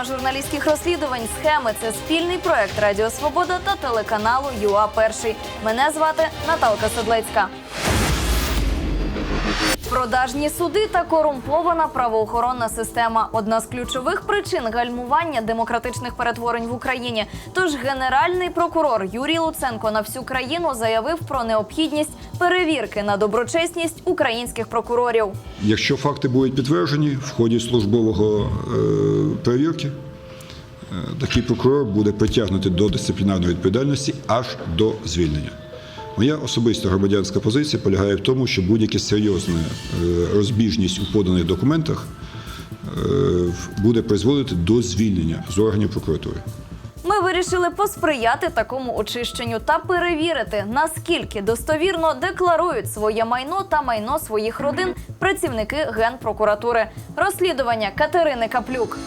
Програма журналістських розслідувань. Схеми це спільний проект Радіо Свобода та телеканалу ЮА Перший. Мене звати Наталка Седлецька. Продажні суди та корумпована правоохоронна система одна з ключових причин гальмування демократичних перетворень в Україні. Тож генеральний прокурор Юрій Луценко на всю країну заявив про необхідність перевірки на доброчесність українських прокурорів. Якщо факти будуть підтверджені в ході службового е, перевірки, е, такий прокурор буде притягнутий до дисциплінарної відповідальності аж до звільнення. Моя особиста громадянська позиція полягає в тому, що будь-яка серйозна е, розбіжність у поданих документах е, буде призводити до звільнення з органів прокуратури. Ми вирішили посприяти такому очищенню та перевірити, наскільки достовірно декларують своє майно та майно своїх родин працівники генпрокуратури. Розслідування Катерини Каплюк.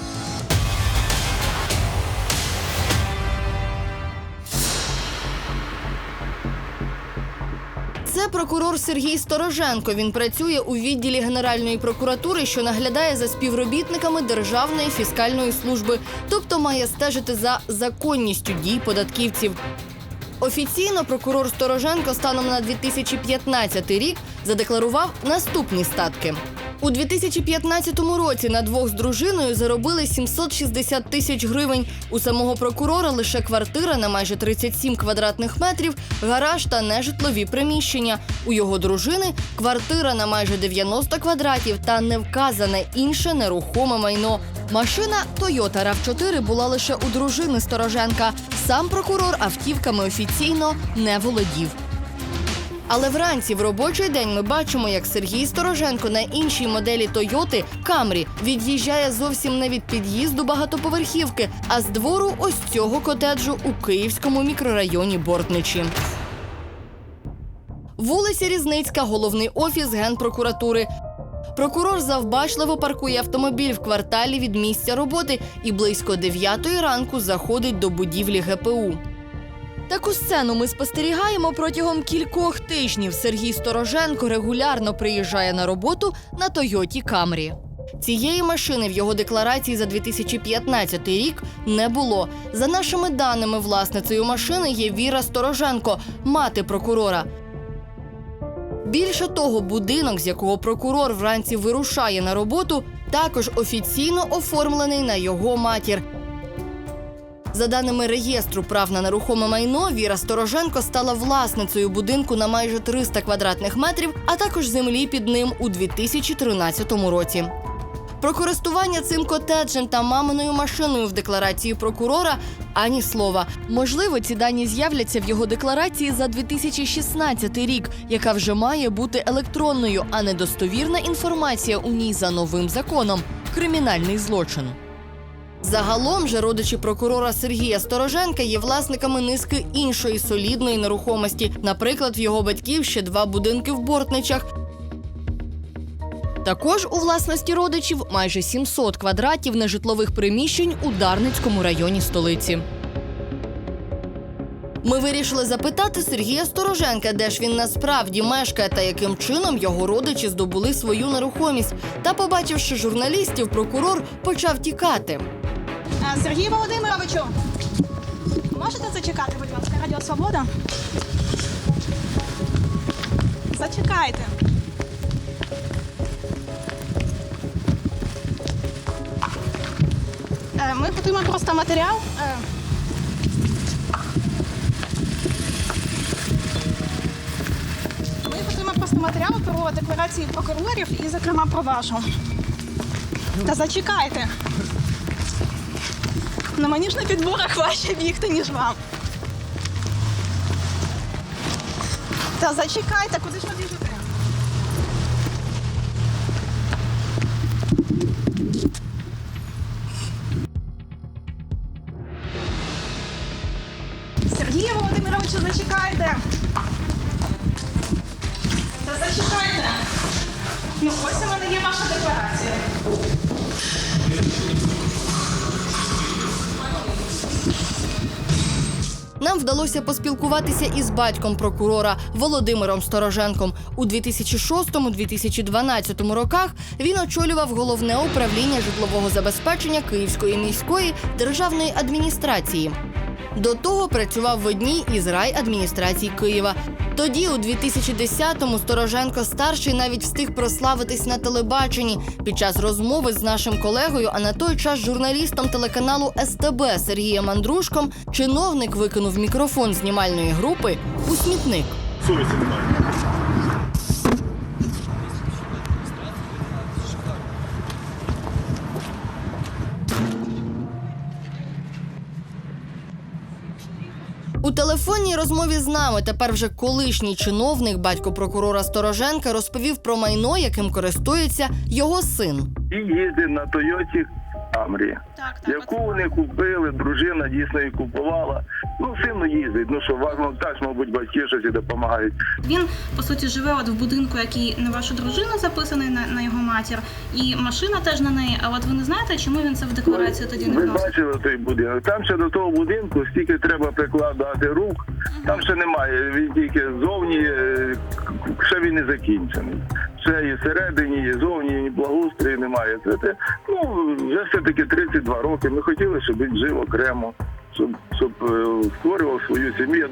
Це прокурор Сергій Стороженко. Він працює у відділі Генеральної прокуратури, що наглядає за співробітниками Державної фіскальної служби, тобто має стежити за законністю дій податківців. Офіційно прокурор Стороженко станом на 2015 рік задекларував наступні статки. У 2015 році на двох з дружиною заробили 760 тисяч гривень. У самого прокурора лише квартира на майже 37 квадратних метрів, гараж та нежитлові приміщення. У його дружини квартира на майже 90 квадратів та невказане інше нерухоме майно. Машина Toyota RAV4 була лише у дружини Стороженка. Сам прокурор автівками офіційно не володів. Але вранці в робочий день ми бачимо, як Сергій Стороженко на іншій моделі Тойоти Камрі від'їжджає зовсім не від під'їзду багатоповерхівки, а з двору ось цього котеджу у київському мікрорайоні Бортничі. Вулиця Різницька, головний офіс генпрокуратури. Прокурор завбачливо паркує автомобіль в кварталі від місця роботи і близько 9 ранку заходить до будівлі ГПУ. Таку сцену ми спостерігаємо протягом кількох тижнів. Сергій Стороженко регулярно приїжджає на роботу на Тойоті Камрі. Цієї машини в його декларації за 2015 рік не було. За нашими даними, власницею машини є Віра Стороженко, мати прокурора. Більше того, будинок, з якого прокурор вранці вирушає на роботу, також офіційно оформлений на його матір. За даними реєстру прав на нерухоме майно, Віра Стороженко стала власницею будинку на майже 300 квадратних метрів, а також землі під ним у 2013 році. Про користування цим котеджем та маминою машиною в декларації прокурора ані слова. Можливо, ці дані з'являться в його декларації за 2016 рік, яка вже має бути електронною, а недостовірна інформація у ній за новим законом кримінальний злочин. Загалом же родичі прокурора Сергія Стороженка є власниками низки іншої солідної нерухомості. Наприклад, в його батьків ще два будинки в Бортничах. Також у власності родичів майже 700 квадратів нежитлових приміщень у Дарницькому районі столиці. Ми вирішили запитати Сергія Стороженка, де ж він насправді мешкає та яким чином його родичі здобули свою нерухомість. Та, побачивши журналістів, прокурор почав тікати. А, Сергію Володимировичу, можете зачекати, будь ласка, Радіо Свобода? Зачекайте. Е, Ми готуємо просто матеріал. Е, Ми готуємо просто матеріал про декларації прокурорів і, зокрема, про вашу. Та зачекайте. На мені ж на підборах важче бігти, ніж вам. Та зачекайте, куди ж ви Нам вдалося поспілкуватися із батьком прокурора Володимиром Стороженком. У 2006-2012 роках він очолював головне управління житлового забезпечення Київської міської державної адміністрації. До того працював в одній із райадміністрацій Києва. Тоді, у 2010-му, Стороженко старший навіть встиг прославитись на телебаченні під час розмови з нашим колегою, а на той час журналістом телеканалу СТБ Сергієм Андрушком, чиновник викинув мікрофон знімальної групи у смітник. Совісті немає. У телефонній розмові з нами тепер вже колишній чиновник, батько прокурора Стороженка, розповів про майно, яким користується його син. і їздить на Тойоті Амрі, Так, так. яку вони купили, дружина дійсно її купувала. Ну, сильно їздить. Ну що, важно так, мабуть, батьки щось і допомагають. Він по суті живе от в будинку, який на вашу дружину записаний на, на його матір, і машина теж на неї. А от ви не знаєте, чому він це в декларацію тоді не Ви вносить? бачили той будинок. Там ще до того будинку стільки треба прикладати рук. Там ще немає. Він тільки ззовні, е, ще він не закінчений. Ще і всередині, і зовні, і благоустрою немає. Це те, ну вже все таки 32 роки. Ми хотіли, щоб він жив окремо, щоб щоб е, створював свою сім'ю.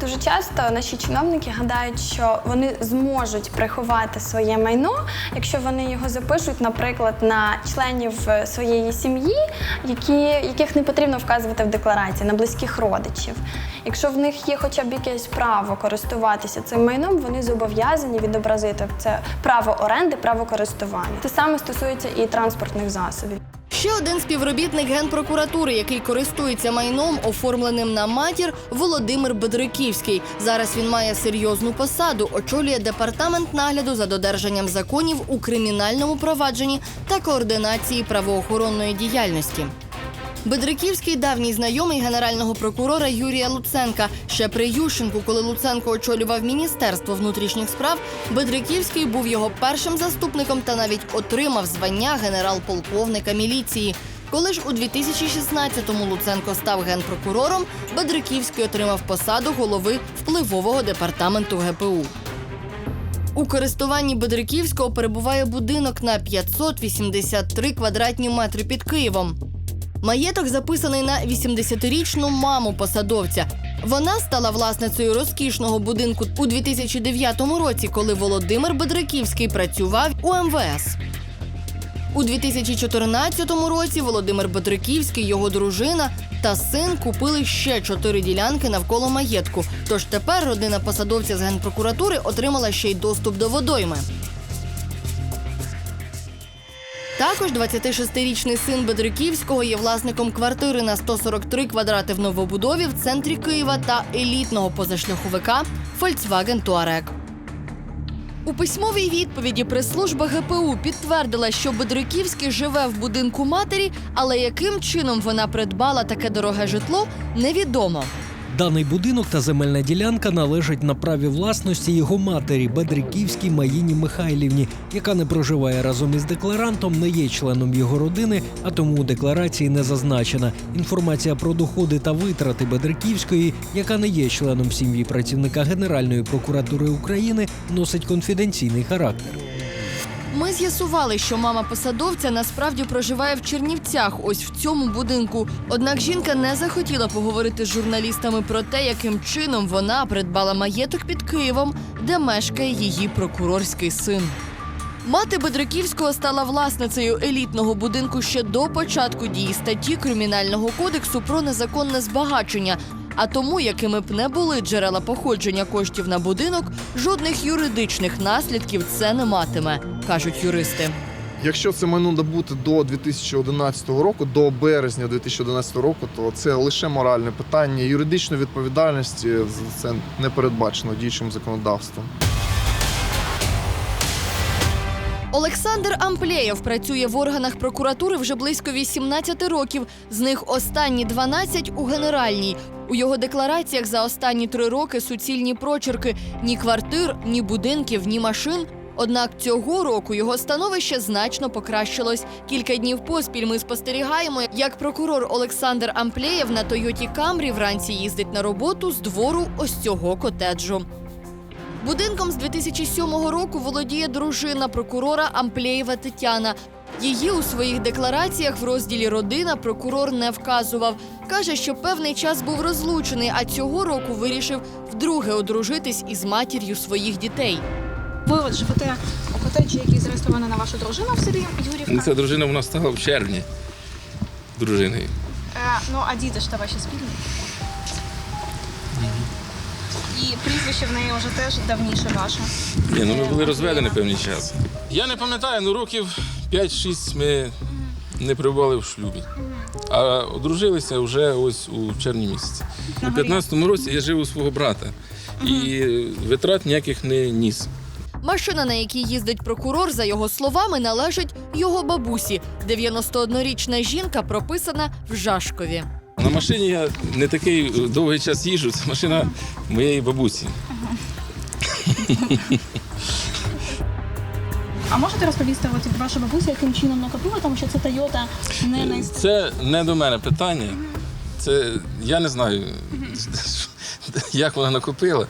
Дуже часто наші чиновники гадають, що вони зможуть приховати своє майно, якщо вони його запишуть, наприклад, на членів е, своєї сім'ї, які, яких не потрібно вказувати в декларації, на близьких родичів. Якщо в них є хоча б якесь право користуватися цим майном, вони зобов'язані відобразити це право оренди, право користування. Те саме стосується і транспортних засобів. Ще один співробітник генпрокуратури, який користується майном, оформленим на матір, Володимир Бедриківський. Зараз він має серйозну посаду, очолює департамент нагляду за додержанням законів у кримінальному провадженні та координації правоохоронної діяльності. Бедриківський давній знайомий генерального прокурора Юрія Луценка. Ще при Ющенку, коли Луценко очолював міністерство внутрішніх справ, Бедриківський був його першим заступником та навіть отримав звання генерал-полковника міліції. Коли ж у 2016-му Луценко став генпрокурором, Бедриківський отримав посаду голови впливового департаменту ГПУ. У користуванні Бедриківського перебуває будинок на 583 квадратні метри під Києвом. Маєток записаний на 80-річну маму посадовця. Вона стала власницею розкішного будинку у 2009 році, коли Володимир Бедриківський працював у МВС. У 2014 році Володимир Бедриківський, його дружина та син купили ще чотири ділянки навколо маєтку. Тож тепер родина посадовця з генпрокуратури отримала ще й доступ до водойми. Також 26-річний син Бедриківського є власником квартири на 143 квадрати в новобудові в центрі Києва та елітного позашляховика Volkswagen Touareg. У письмовій відповіді прес-служба ГПУ підтвердила, що Бедриківський живе в будинку матері, але яким чином вона придбала таке дороге житло, невідомо. Даний будинок та земельна ділянка належать на праві власності його матері Бедриківській Маїні Михайлівні, яка не проживає разом із декларантом, не є членом його родини, а тому у декларації не зазначена. Інформація про доходи та витрати Бедриківської, яка не є членом сім'ї працівника Генеральної прокуратури України, носить конфіденційний характер. Ми з'ясували, що мама посадовця насправді проживає в Чернівцях, ось в цьому будинку. Однак жінка не захотіла поговорити з журналістами про те, яким чином вона придбала маєток під Києвом, де мешкає її прокурорський син. Мати Бедриківського стала власницею елітного будинку ще до початку дії статті Кримінального кодексу про незаконне збагачення. А тому, якими б не були джерела походження коштів на будинок, жодних юридичних наслідків це не матиме, кажуть юристи. Якщо це майно набути до 2011 року, до березня 2011 року, то це лише моральне питання. Юридичної відповідальності за це не передбачено діючим законодавством. Олександр Амплєєв працює в органах прокуратури вже близько 18 років. З них останні 12 у генеральній. У його деклараціях за останні три роки суцільні прочерки ні квартир, ні будинків, ні машин. Однак цього року його становище значно покращилось. Кілька днів поспіль ми спостерігаємо, як прокурор Олександр Амплєєв на Тойоті Камрі вранці їздить на роботу з двору ось цього котеджу. Будинком з 2007 року володіє дружина прокурора Амплєєва Тетяна. Її у своїх деклараціях в розділі Родина прокурор не вказував. Каже, що певний час був розлучений, а цього року вирішив вдруге одружитись із матір'ю своїх дітей. Ви от живете у котеджі, який зареєстрований на вашу дружину в селі Юрівка. Ця дружина в нас стала в червні дружиною. Е, ну, а діти ж та ваші спільні. І прізвище в неї вже теж давніше ваше. Ні, ну ми були розведені певний час. Я не пам'ятаю, ну років 5-6 ми не перебували в шлюбі. А одружилися вже ось у червні місяці. У 15-му році я жив у свого брата і витрат ніяких не ніс. Машина, на якій їздить прокурор, за його словами, належить його бабусі. 91-річна жінка прописана в Жашкові. На машині я не такий довгий час їжджу, це машина моєї бабусі. А можете розповісти, от ваша бабуся, яким чином накопила, тому що це Тойота не най... Це не до мене питання. Це я не знаю, як вона накопила.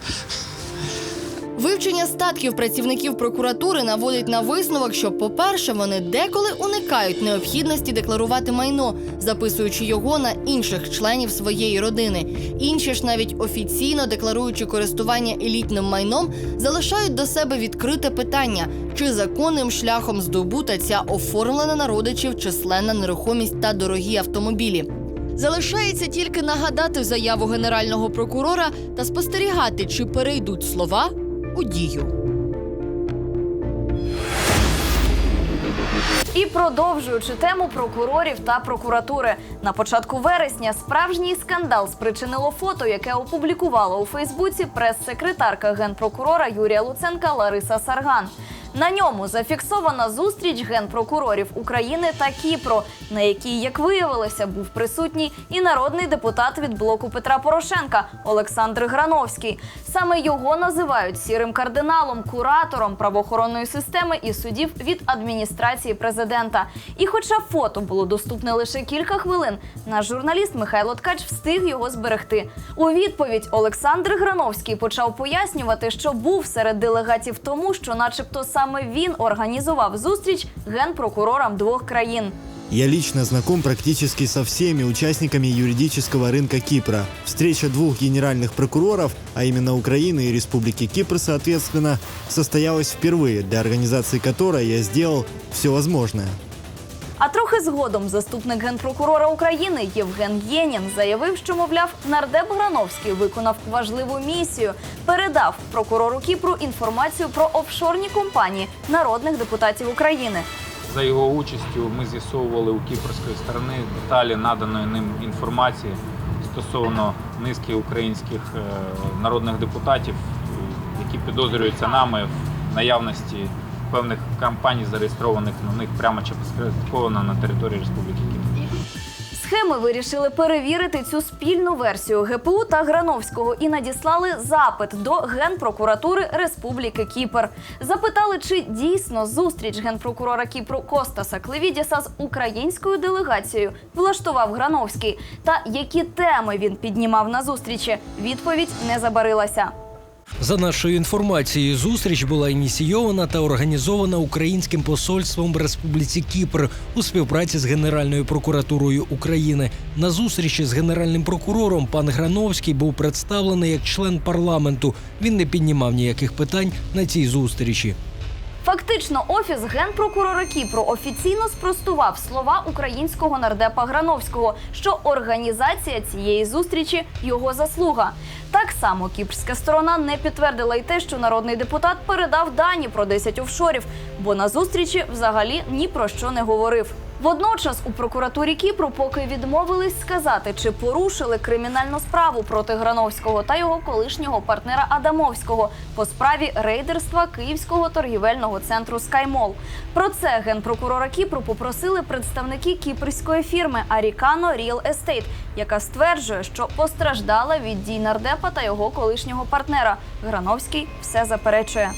Вивчення статків працівників прокуратури наводить на висновок, що, по-перше, вони деколи уникають необхідності декларувати майно, записуючи його на інших членів своєї родини. Інші ж, навіть офіційно декларуючи користування елітним майном, залишають до себе відкрите питання, чи законним шляхом здобута ця оформлена на родичів численна нерухомість та дорогі автомобілі. Залишається тільки нагадати заяву генерального прокурора та спостерігати, чи перейдуть слова у дію. І продовжуючи тему прокурорів та прокуратури, на початку вересня справжній скандал спричинило фото, яке опублікувала у Фейсбуці прес-секретарка генпрокурора Юрія Луценка Лариса Сарган. На ньому зафіксована зустріч генпрокурорів України та Кіпру, на якій, як виявилося, був присутній і народний депутат від блоку Петра Порошенка Олександр Грановський. Саме його називають сірим кардиналом, куратором правоохоронної системи і судів від адміністрації президента. І хоча фото було доступне лише кілька хвилин, наш журналіст Михайло Ткач встиг його зберегти. У відповідь Олександр Грановський почав пояснювати, що був серед делегатів тому, що, начебто, саме він організував зустріч генпрокурорам двох країн. Я лично знаком практически со всеми участниками юридического рынка Кипра. Встреча двух генеральных прокуроров, а именно Украины и Республики Кипр, соответственно, состоялась впервые, для организации которой я сделал все возможное. А трохи згодом заступник генпрокурора України Євген Єнін заявив, що мовляв, нардеп Грановський виконав важливу місію, передав прокурору Кіпру інформацію про офшорні компанії народних депутатів України. За його участю ми з'ясовували у кіпрської сторони деталі наданої ним інформації стосовно низки українських е, народних депутатів, е, які підозрюються нами в наявності певних кампаній, зареєстрованих на них прямо чи посередковано на території Республіки Кіпр. Схеми вирішили перевірити цю спільну версію ГПУ та Грановського і надіслали запит до Генпрокуратури Республіки Кіпр. Запитали, чи дійсно зустріч генпрокурора Кіпру Костаса Клевідіса з українською делегацією влаштував Грановський, та які теми він піднімав на зустрічі. Відповідь не забарилася. За нашою інформацією, зустріч була ініційована та організована українським посольством Республіці Кіпр у співпраці з Генеральною прокуратурою України. На зустрічі з генеральним прокурором пан Грановський був представлений як член парламенту. Він не піднімав ніяких питань на цій зустрічі. Фактично, офіс генпрокурора Кіпру офіційно спростував слова українського нардепа Грановського, що організація цієї зустрічі його заслуга. Так само кіпрська сторона не підтвердила й те, що народний депутат передав дані про 10 офшорів, бо на зустрічі взагалі ні про що не говорив. Водночас у прокуратурі Кіпру поки відмовились сказати, чи порушили кримінальну справу проти Грановського та його колишнього партнера Адамовського по справі рейдерства Київського торгівельного центру Скаймол. Про це генпрокурора Кіпру попросили представники кіпрської фірми Арікано Ріл Естейт, яка стверджує, що постраждала від дій нардепа та його колишнього партнера. Грановський все заперечує.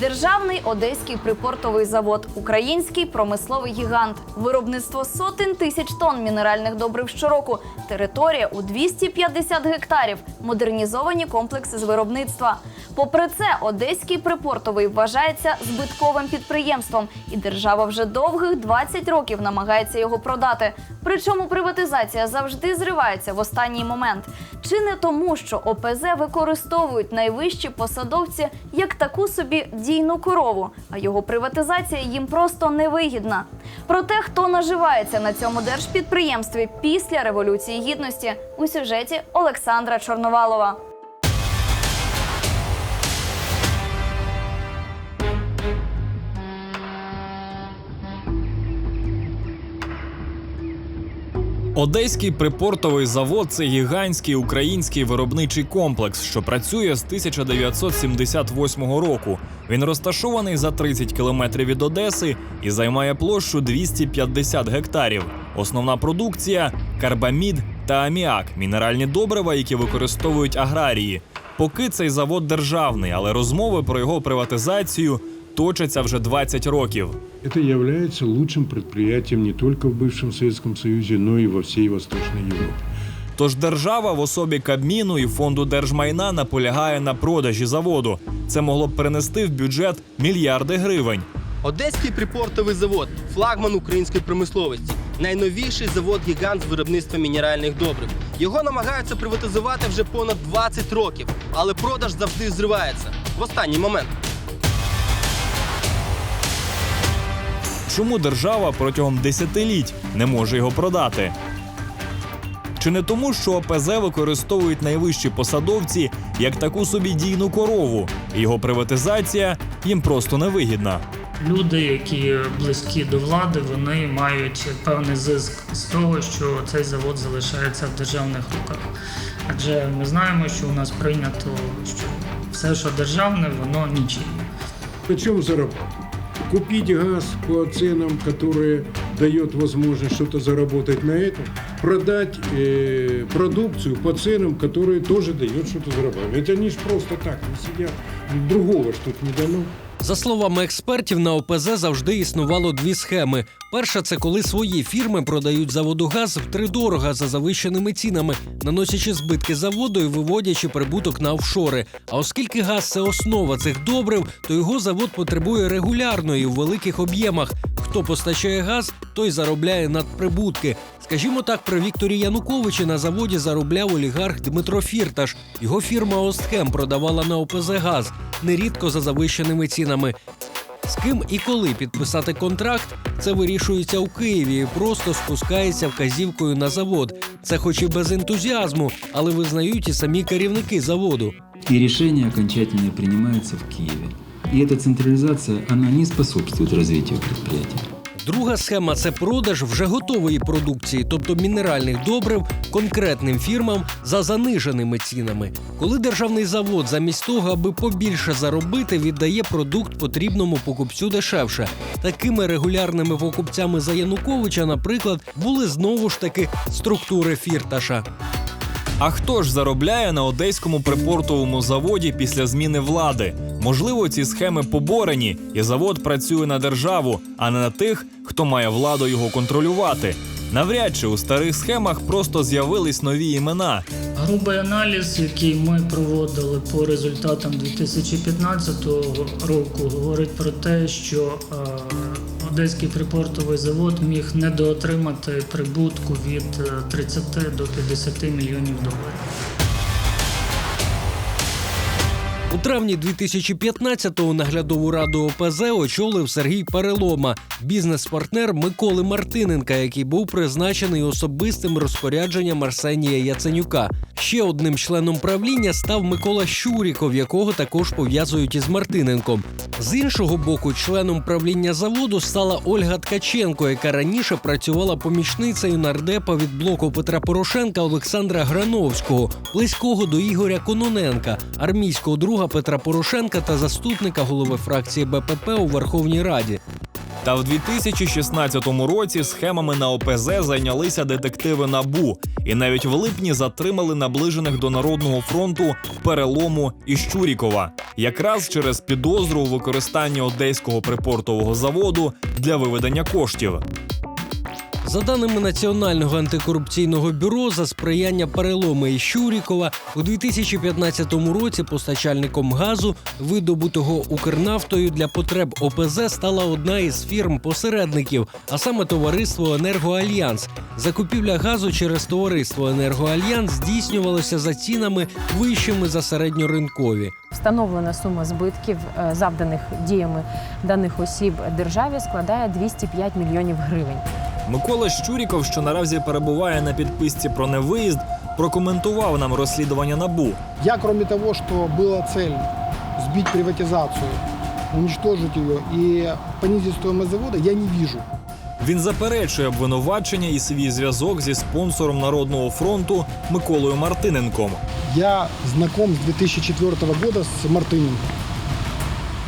Державний одеський припортовий завод, український промисловий гігант, виробництво сотень тисяч тонн мінеральних добрив щороку, територія у 250 гектарів, модернізовані комплекси з виробництва. Попри це, одеський припортовий вважається збитковим підприємством, і держава вже довгих 20 років намагається його продати. Причому приватизація завжди зривається в останній момент. Чи не тому, що ОПЗ використовують найвищі посадовці як таку собі дійну корову, а його приватизація їм просто невигідна. Про те, хто наживається на цьому держпідприємстві після революції гідності, у сюжеті Олександра Чорновалова. Одеський припортовий завод це гігантський український виробничий комплекс, що працює з 1978 року. Він розташований за 30 кілометрів від Одеси і займає площу 250 гектарів. Основна продукція карбамід та аміак мінеральні добрива, які використовують аграрії. Поки цей завод державний, але розмови про його приватизацію точаться вже 20 років. Это является лучшим предприятием не только в бывшем Советском Союзе, но и во всей Восточной Европе. Тож держава в особі Кабміну і фонду держмайна наполягає на продажі заводу. Це могло б принести в бюджет мільярди гривень. Одеський припортовий завод флагман української промисловості. Найновіший завод гігант з виробництва мінеральних добрив. Його намагаються приватизувати вже понад 20 років, але продаж завжди зривається в останній момент. Чому держава протягом десятиліть не може його продати? Чи не тому, що ОПЗ використовують найвищі посадовці як таку собі дійну корову, і його приватизація їм просто невигідна? Люди, які близькі до влади, вони мають певний зиск з того, що цей завод залишається в державних руках. Адже ми знаємо, що у нас прийнято, що все, що державне, воно нічиє. На чем заработать? Купить газ по ценам, которые дает возможность что-то заработать на этом, продать э, продукцию по ценам, которые тоже дает что-то зарабатывать. Это они ж просто так не сидят. Другого ж тут не дано. За словами експертів, на ОПЗ завжди існувало дві схеми. Перша це коли свої фірми продають заводу газ втридорога за завищеними цінами, наносячи збитки заводу і виводячи прибуток на офшори. А оскільки газ це основа цих добрив, то його завод потребує регулярно і у великих об'ємах. Хто постачає газ, той заробляє надприбутки. Скажімо так, при Вікторі Януковичі на заводі заробляв олігарх Дмитро Фірташ. Його фірма Остхем продавала на ОПЗ газ нерідко за завищеними цінами. З ким і коли підписати контракт, це вирішується у Києві і просто спускається вказівкою на завод. Це хоч і без ентузіазму, але визнають і самі керівники заводу. И решение окончательно принимается в Киеве. И эта централизация, она не способствует развитию предприятия. Друга схема це продаж вже готової продукції, тобто мінеральних добрив конкретним фірмам за заниженими цінами. Коли державний завод замість того, аби побільше заробити, віддає продукт потрібному покупцю дешевше. Такими регулярними покупцями за Януковича, наприклад, були знову ж таки структури фірташа. А хто ж заробляє на одеському припортовому заводі після зміни влади? Можливо, ці схеми поборені, і завод працює на державу, а не на тих, хто має владу його контролювати. Навряд чи у старих схемах просто з'явились нові імена. Грубий аналіз, який ми проводили по результатам 2015 року, говорить про те, що е, Одеський припортовий завод міг недоотримати прибутку від е, 30 до 50 мільйонів доларів. У травні 2015-го наглядову раду ОПЗ очолив Сергій Перелома, бізнес-партнер Миколи Мартиненка, який був призначений особистим розпорядженням Арсенія Яценюка. Ще одним членом правління став Микола Щуріков, якого також пов'язують із Мартиненком. З іншого боку, членом правління заводу стала Ольга Ткаченко, яка раніше працювала помічницею нардепа від блоку Петра Порошенка Олександра Грановського, близького до Ігоря Кононенка, армійського друга Петра Порошенка та заступника голови фракції БПП у Верховній Раді. Та в 2016 році схемами на ОПЗ зайнялися детективи НАБУ і навіть в липні затримали наближених до народного фронту перелому і Щурікова, якраз через підозру у використанні одеського припортового заводу для виведення коштів. За даними Національного антикорупційного бюро, за сприяння переломи Щурікова у 2015 році постачальником газу, видобутого Укрнафтою для потреб ОПЗ, стала одна із фірм-посередників, а саме товариство Енергоальянс. Закупівля газу через товариство Енергоальянс здійснювалося за цінами вищими за середньоринкові. Встановлена сума збитків, е, завданих діями даних осіб державі, складає 205 мільйонів гривень. Микола Щуріков, що наразі перебуває на підписці про невиїзд, прокоментував нам розслідування набу. Я, кроме того, что была цель сбить приватизацию, уничтожить ее и понизить стоимость завода, я не вижу. Він заперечує обвинувачення і свій зв'язок зі спонсором Народного фронту Миколою Мартиненком. Я знаком с 2004 года с Мартыниным.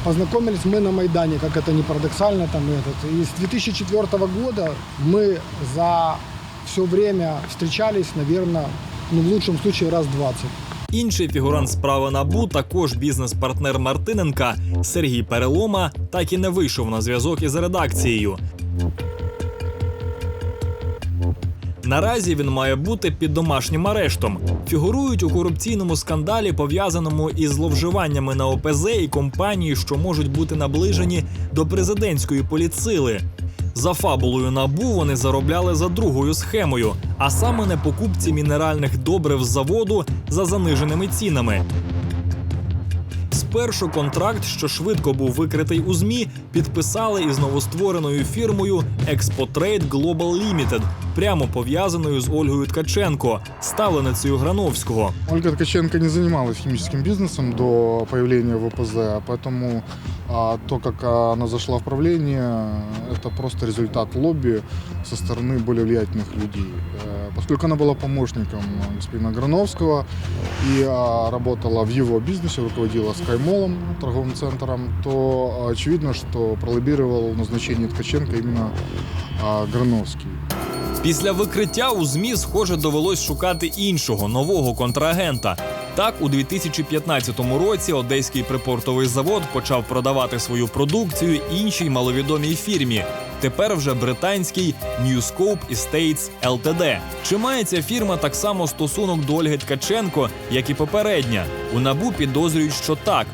Познакомились мы на Майдане, как это не парадоксально там этот. И с 2004 года мы за все время встречались, наверное, ну, в лучшем случае раз 20. Інший фігурант справи набу, також бізнес-партнер Мартиненка Сергій Перелома, так і не вийшов на зв'язок із редакцією. Наразі він має бути під домашнім арештом. Фігурують у корупційному скандалі, пов'язаному із зловживаннями на ОПЗ і компанії, що можуть бути наближені до президентської політсили. За фабулою набу вони заробляли за другою схемою, а саме на покупці мінеральних добрив з заводу за заниженими цінами. Спершу контракт, що швидко був викритий у ЗМІ, підписали із новоствореною фірмою Експотрейд Global Limited, прямо пов'язаною з Ольгою Ткаченко, ставленицею Грановського. Ольга Ткаченко не займалася хімічним бізнесом до появлення ВПЗ, поэтому а, то, как она зашла в правление, это просто результат лобби со стороны более влиятельных людей. Э, Поскольку она была помощником господина Грановского и а, работала в его бизнесе, руководила Скаймолом, торговым центром, то очевидно, что пролоббировал назначение Ткаченко именно а, Грановский. Після викриття у ЗМІ, схоже, довелось шукати іншого нового контрагента. Так, у 2015 році одеський припортовий завод почав продавати свою продукцію іншій маловідомій фірмі. Тепер вже британський Newscope Estates Ltd. Чи має ця фірма так само стосунок до Ольги Ткаченко, як і попередня? У набу підозрюють, що так.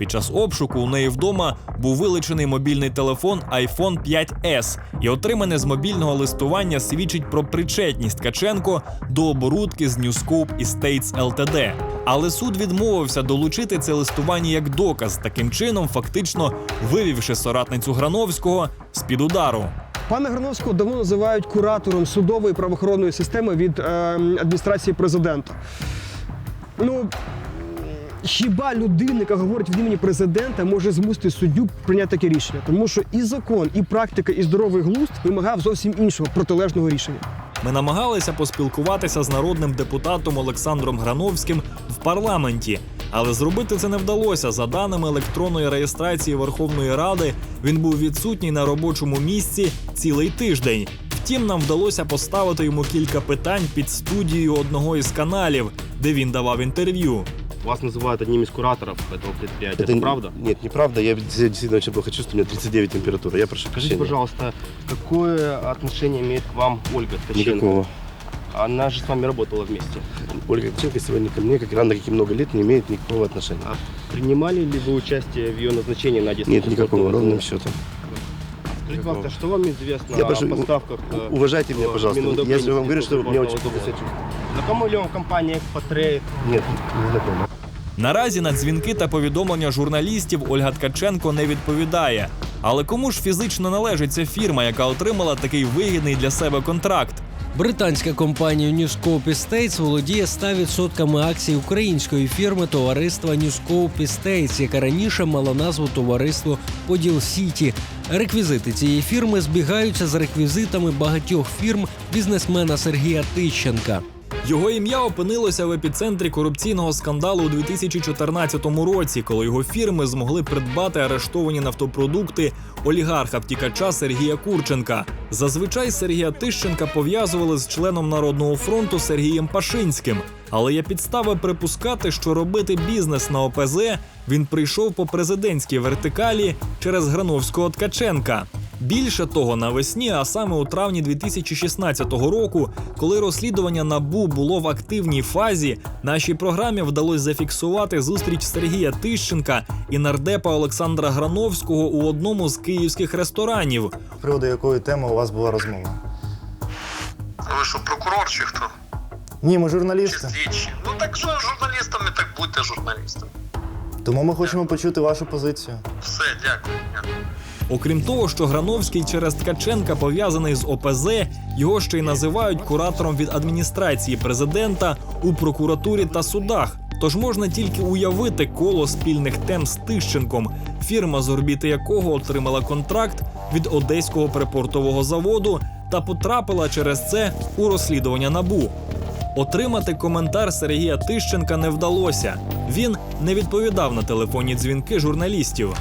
Під час обшуку у неї вдома був вилучений мобільний телефон iPhone 5S, і отримане з мобільного листування свідчить про причетність Ткаченко до оборудки з Newscope Estates Ltd. Але суд відмовився долучити це листування як доказ, таким чином фактично вивівши соратницю Грановського з під удару. Пана Грановського давно називають куратором судової правоохоронної системи від е, адміністрації президента. Ну, хіба людина, яка говорить від імені президента, може змусити суддю прийняти таке рішення? Тому що і закон, і практика, і здоровий глузд вимагав зовсім іншого протилежного рішення. Ми намагалися поспілкуватися з народним депутатом Олександром Грановським в парламенті, але зробити це не вдалося. За даними електронної реєстрації Верховної Ради, він був відсутній на робочому місці цілий тиждень. Втім, нам вдалося поставити йому кілька питань під студією одного із каналів, де він давав інтерв'ю. Вас называют одним из кураторов этого предприятия. Это, н- правда? Нет, неправда. Я действительно очень плохо чувствую. У меня 39 температура. Я прошу Скажите, прощения. пожалуйста, какое отношение имеет к вам Ольга Ткаченко? Никакого. Она же с вами работала вместе. Ольга Ткаченко сегодня ко мне, как равно как и много лет, не имеет никакого отношения. А принимали ли вы участие в ее назначении на Одесский Нет, никакого, ровным счетом. Скажите, пожалуйста, что вам известно Я прошу, о поставках? э, у- уважайте меня, в пожалуйста. Я же вам говорю, что мне припортового очень плохо Знакома ли вам компания «Экспотрейд»? Нет, не знакомо. Наразі на дзвінки та повідомлення журналістів Ольга Ткаченко не відповідає. Але кому ж фізично належить ця фірма, яка отримала такий вигідний для себе контракт? Британська компанія Newscope Estates володіє 100% акцій української фірми товариства Newscope Estates, яка раніше мала назву товариство Поділ Сіті. Реквізити цієї фірми збігаються з реквізитами багатьох фірм бізнесмена Сергія Тищенка. Його ім'я опинилося в епіцентрі корупційного скандалу у 2014 році, коли його фірми змогли придбати арештовані нафтопродукти олігарха втікача Сергія Курченка. Зазвичай Сергія Тищенка пов'язували з членом Народного фронту Сергієм Пашинським. Але є підстави припускати, що робити бізнес на ОПЗ він прийшов по президентській вертикалі через Грановського Ткаченка. Більше того, навесні, а саме у травні 2016 року, коли розслідування набу було в активній фазі, нашій програмі вдалося зафіксувати зустріч Сергія Тищенка і нардепа Олександра Грановського у одному з київських ресторанів. З приводу якої теми у вас була розмова? Ви що, прокурор чи хто? Ні, ми журналісти. Слідчі. Ну так що журналістами, так будьте журналістами. Тому ми хочемо почути вашу позицію. Все, дякую. дякую. Окрім того, що Грановський через Ткаченка пов'язаний з ОПЗ, його ще й називають куратором від адміністрації президента у прокуратурі та судах. Тож можна тільки уявити коло спільних тем з Тищенком, фірма з орбіти якого отримала контракт від одеського припортового заводу та потрапила через це у розслідування набу. Отримати коментар Сергія Тищенка не вдалося. Він не відповідав на телефонні дзвінки журналістів.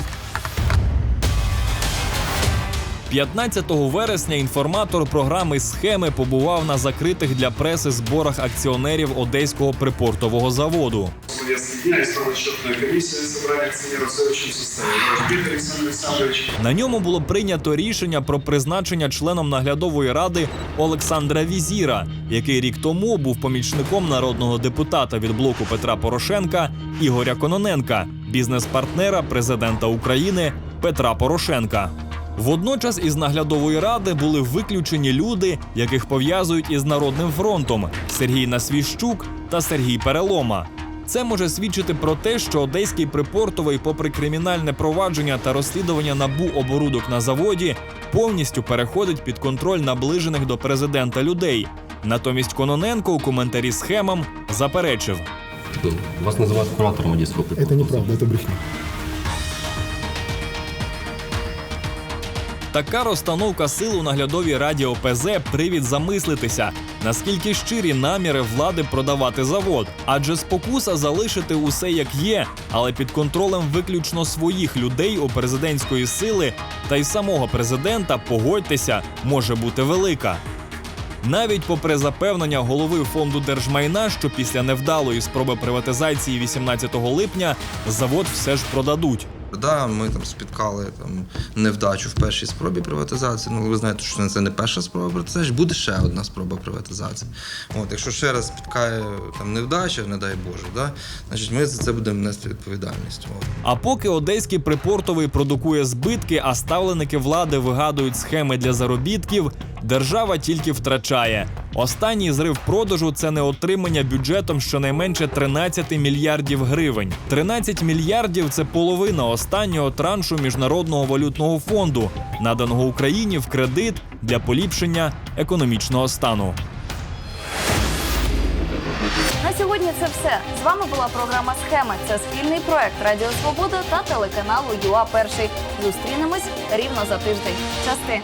15 вересня інформатор програми схеми побував на закритих для преси зборах акціонерів одеського припортового заводу. Я следили, стала счетная комиссия собрания акционеров в следующем составе. Разбит Александр Александрович. На ньому було прийнято рішення про призначення членом наглядової ради Олександра Візіра, який рік тому був помічником народного депутата від блоку Петра Порошенка Ігоря Кононенка, бізнес-партнера президента України Петра Порошенка. Водночас із наглядової ради були виключені люди, яких пов'язують із народним фронтом Сергій Насвіщук та Сергій Перелома. Це може свідчити про те, що одеський припортовий, попри кримінальне провадження та розслідування набу оборудок на заводі, повністю переходить під контроль наближених до президента людей. Натомість Кононенко у коментарі схемам заперечив. Вас называют куратором Одесского Это неправда, это брехня. Така розстановка сил у наглядовій раді ОПЗ привід замислитися, наскільки щирі наміри влади продавати завод. Адже спокуса залишити усе як є, але під контролем виключно своїх людей у президентської сили та й самого президента, погодьтеся, може бути велика. Навіть попри запевнення голови фонду держмайна, що після невдалої спроби приватизації 18 липня завод все ж продадуть. Да, ми там спіткали там невдачу в першій спробі приватизації. Ну ви знаєте, що це не перша спроба приватизації, буде ще одна спроба приватизації. От, якщо ще раз спіткає там невдача, не дай Боже, да, значить ми за це будемо нести відповідальність. От. А поки одеський припортовий продукує збитки, а ставленики влади вигадують схеми для заробітків, держава тільки втрачає. Останній зрив продажу це не отримання бюджетом щонайменше 13 мільярдів гривень. 13 мільярдів це половина останнього траншу міжнародного валютного фонду, наданого Україні в кредит для поліпшення економічного стану. На сьогодні це все. З вами була програма Схеми. Це спільний проект Радіо Свобода та телеканалу ЮА Перший. Зустрінемось рівно за тиждень. Части.